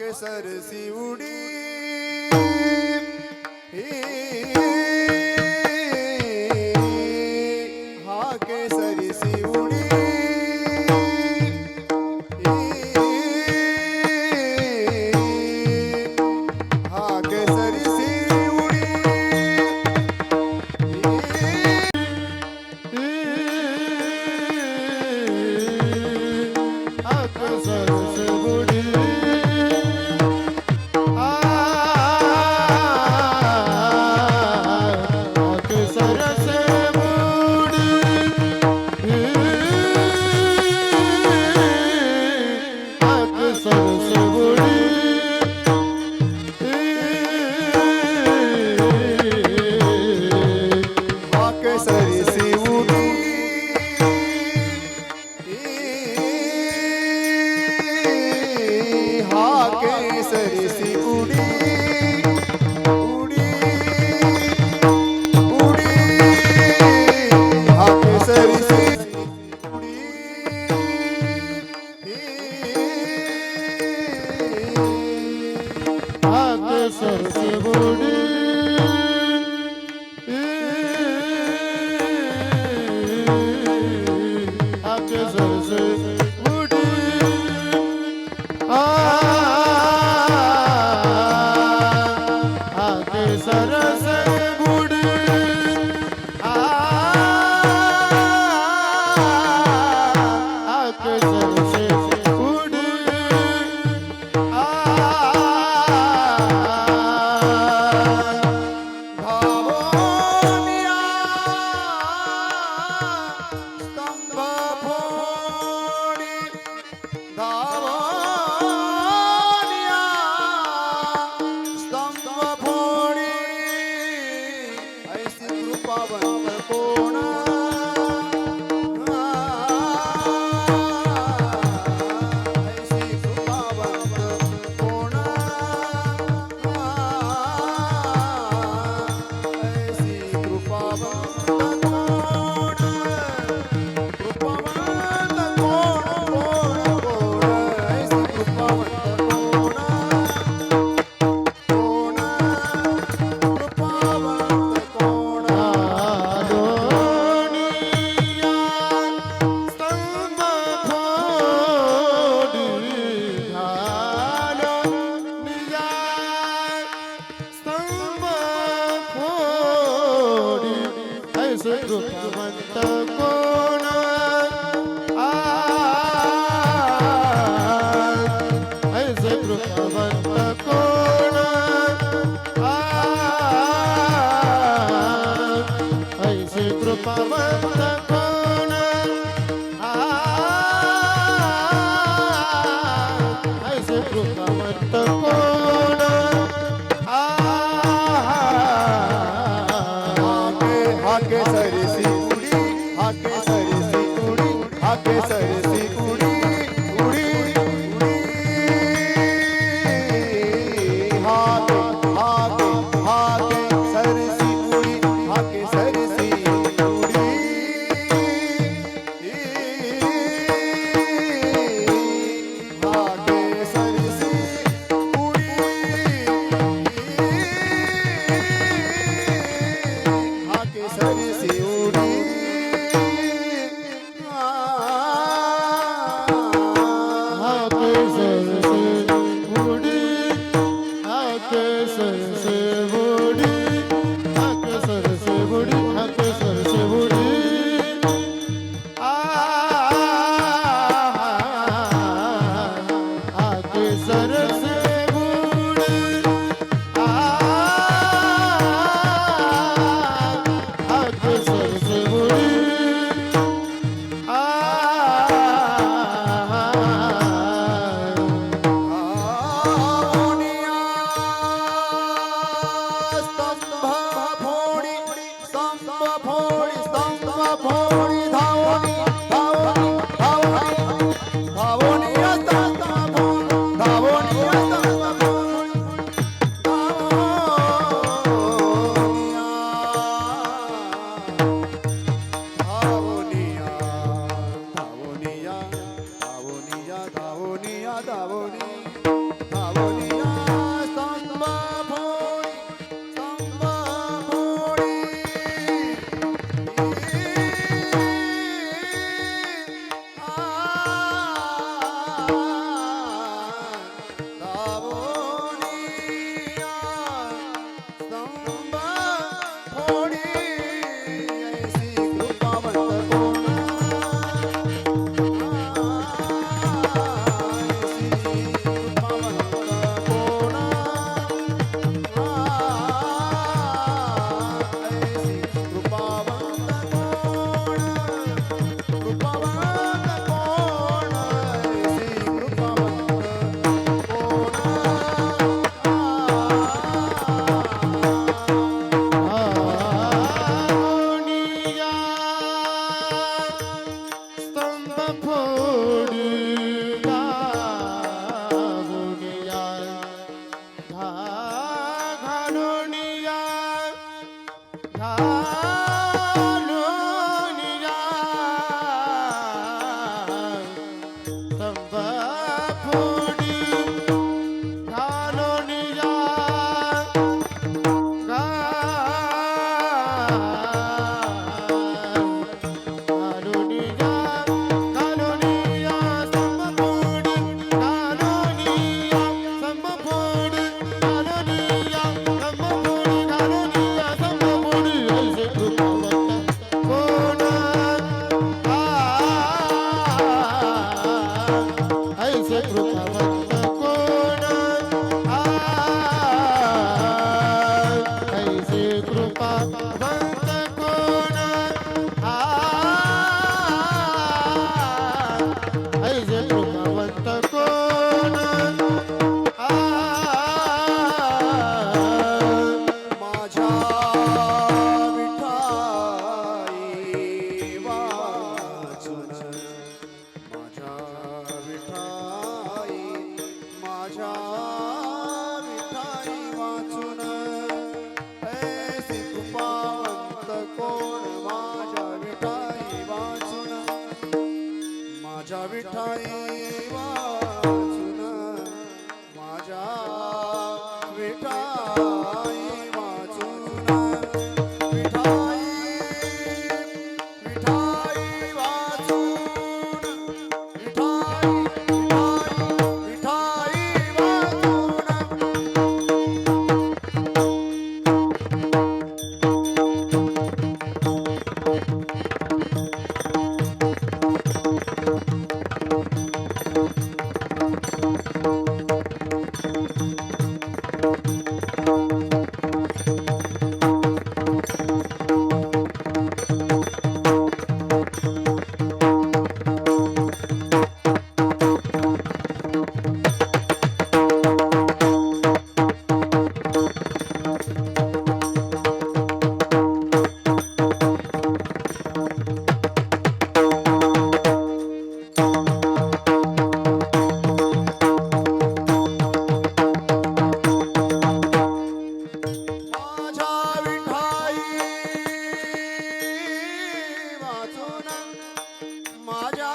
केसर C उडी serisi ಹಾಕೆ ಸರಿಸಿ ಹಾಕೆ ಸರಿಸಿ ಹಾಕೆ ಸರಿಸಿ वाचून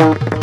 you.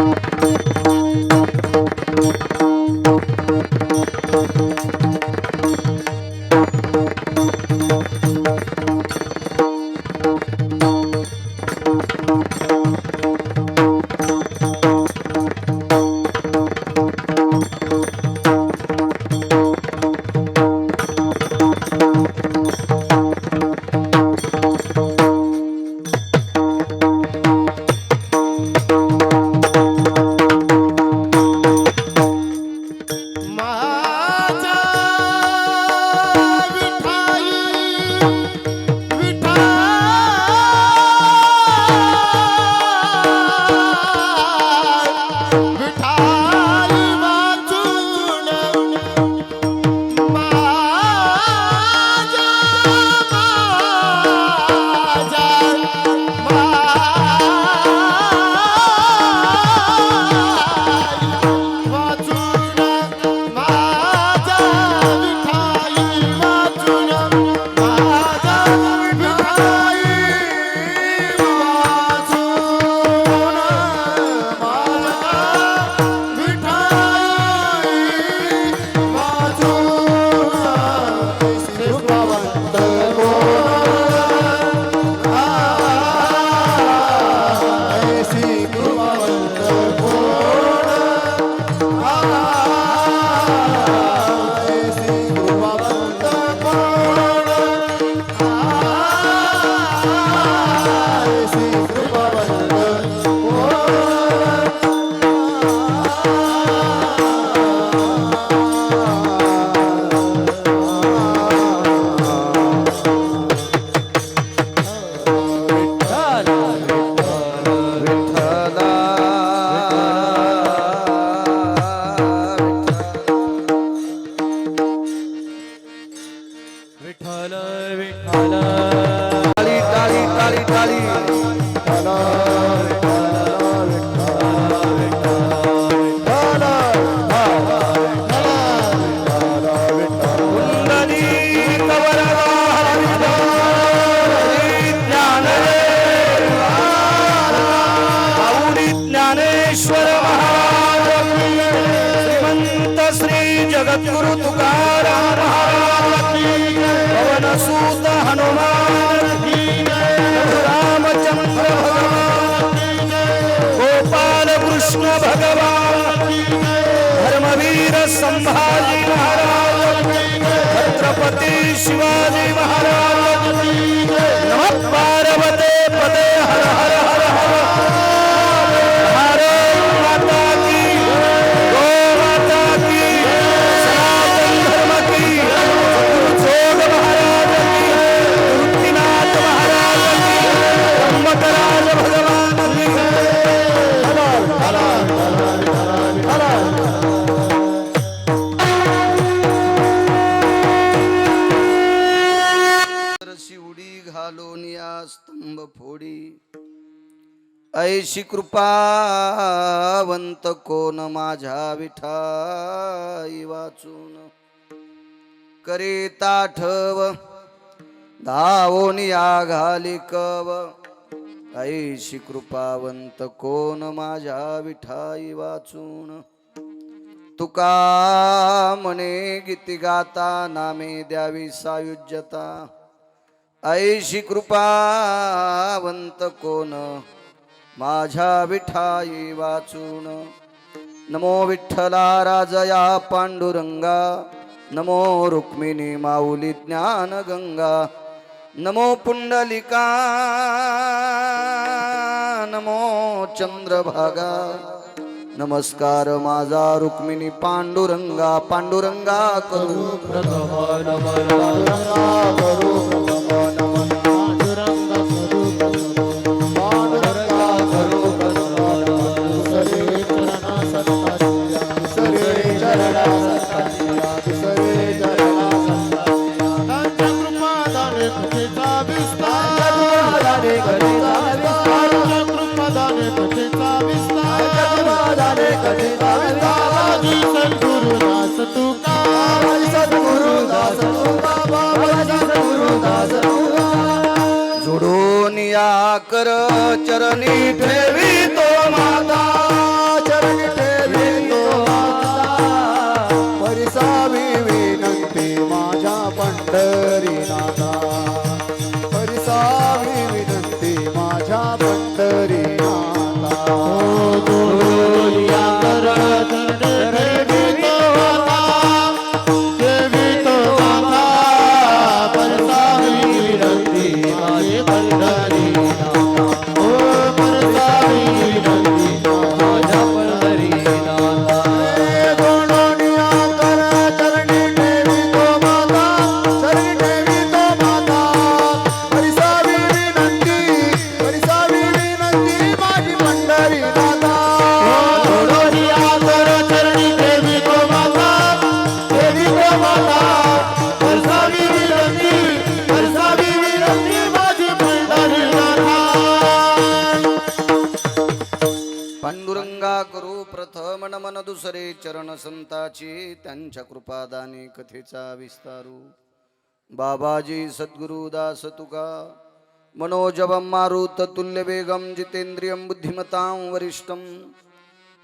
शिवाजी महाराज नमः पार्वते ऐशी कृपावंत कोण माझ्या विठाई वाचून. करीता ठव धावून या घाली कव. ऐशी कृपावंत कोण माझ्या विठाई वाचून. तुका म्हणे गीती गाता नामे द्यावी सायुज्यता. ऐशी कृपावंत कोण माझ्या विठाई वाचून. नमो विठ्ठला राजया पांडुरंगा. नमो रुक्मिणी माऊली ज्ञान गंगा नमो पुंडलिका. नमो चंद्रभागा. नमस्कार माझा रुक्मिणी पांडुरंगा. पांडुरंगा करू. जोडून या कर चरणी ठेवी तो माता. प्रथम मन दुसरे चरण संताची त्यांच्या कृपादाने कथेचा विस्तारू. बाबाजी सद्गुरुदास तुका मनोजवम मारुत तुल्य वेगम जितेंद्रियम बुद्धिमतां वरिष्ठम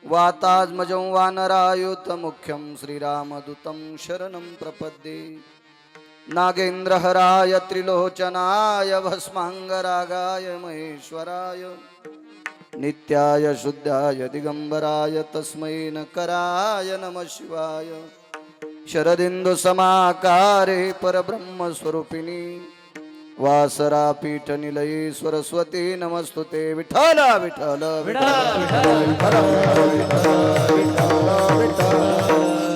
वातात्मजं वानरायुत मुख्यं श्रीरामदूतं शरणं प्रपद्ये. नागेन्द्रहराय त्रिलोचनाय भस्माङ्गरागाय महेश्वराय नित्याय शुद्धाय दिगम्बराय तस्मै नकराय नमः शिवाय। शरदिन्दुसमाकारे परब्रह्मस्वरूपिणी वासरा नमस्तुते। निलये विठल विठल विठल विठल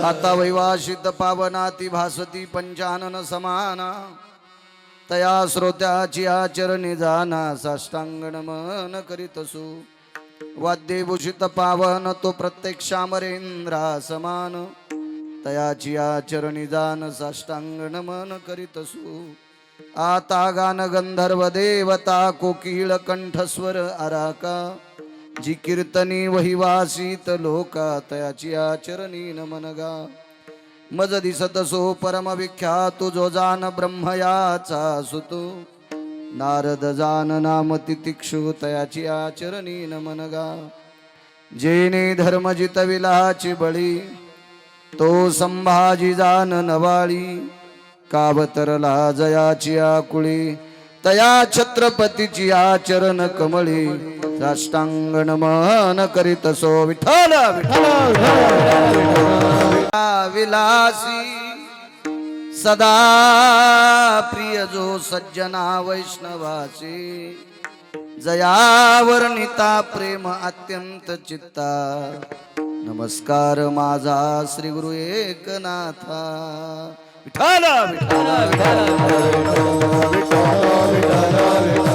आता वैवासित पावनाती भासती पंचानन समाना. तया श्रोत्याची आचरणी जाना साष्टांगण मन करीतसु वाद्यभूषित पावन तो प्रत्यक्षामरेंद्रा समान. तयाची आचरणी जान साष्टांगण मन करीतसु आता गान गंधर्व देवता कोकिळ कंठस्वर आराका. जी कीर्तनी वहिवासीत लोका तयाची आचरणी नमनगा मज दिसत सो परम विख्यातु जो जान ब्रह्मयाचा सुतो. नारद जान नाम तितिक्षु तयाची आचरणी नमनगा जेने धर्म जितविलाची बळी तो संभाजी जान नवाळी. कावतरला जयाची आकुळी तया छत्रपतीची आचरण कमळी. साष्टांग मन करीत सो विठ्ठल. विठ्ठल विलासी सदा प्रिय जो सज्जना वैष्णवासी जयावर्णिता प्रेम अत्यंत चित्ता नमस्कार माझा श्री गुरु एकनाथा. विठाला विठाला विठाला